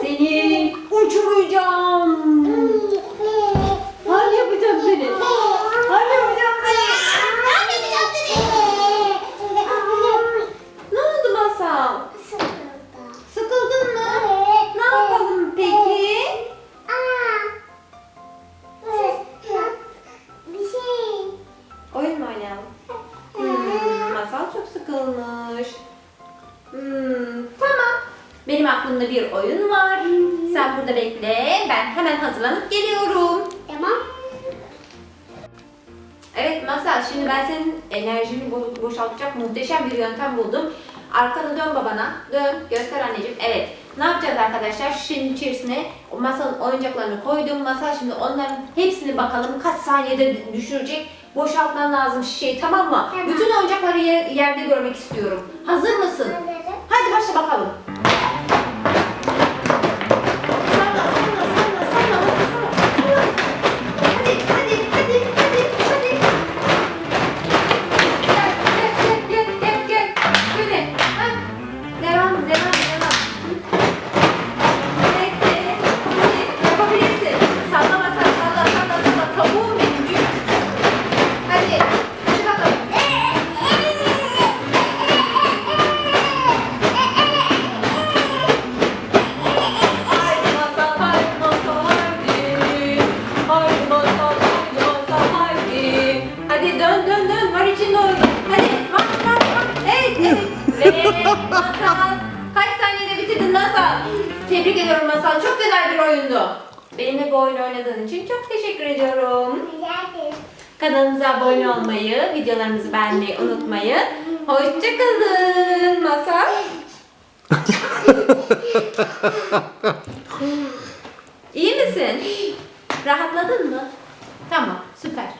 Seni uçuracağım. Hadi yapacağım seni. Hadi yapacağım seni. Ne oldu Masal? Sıkıldın mı? Ne yapalım peki? Oyun mu oynayalım? Hmm, masal çok sıkılmış. Hmm. Benim aklımda bir oyun var. Sen burada bekle. Ben hemen hazırlanıp geliyorum. Tamam. Evet Masal, şimdi ben senin enerjini bo- boşaltacak muhteşem bir yöntem buldum. Arkanı dön babana. Dön, göster anneciğim. Evet. Ne yapacağız arkadaşlar? Şişenin içerisine o masanın oyuncaklarını koydum. Masal şimdi onların hepsini bakalım kaç saniyede düşürecek. Boşaltman lazım şişeyi tamam mı? Tamam. Bütün oyuncakları yer- yerde görmek istiyorum. Hazır mısın? Hazırım. Hadi başla bakalım. Tebrik ediyorum masal, çok güzel bir oyundu. Benimle bu oyunu oynadığın için çok teşekkür ediyorum. Kanalımıza abone olmayı, videolarımızı beğenmeyi unutmayın. Hoşçakalın masal. İyi misin? Rahatladın mı? Tamam, süper.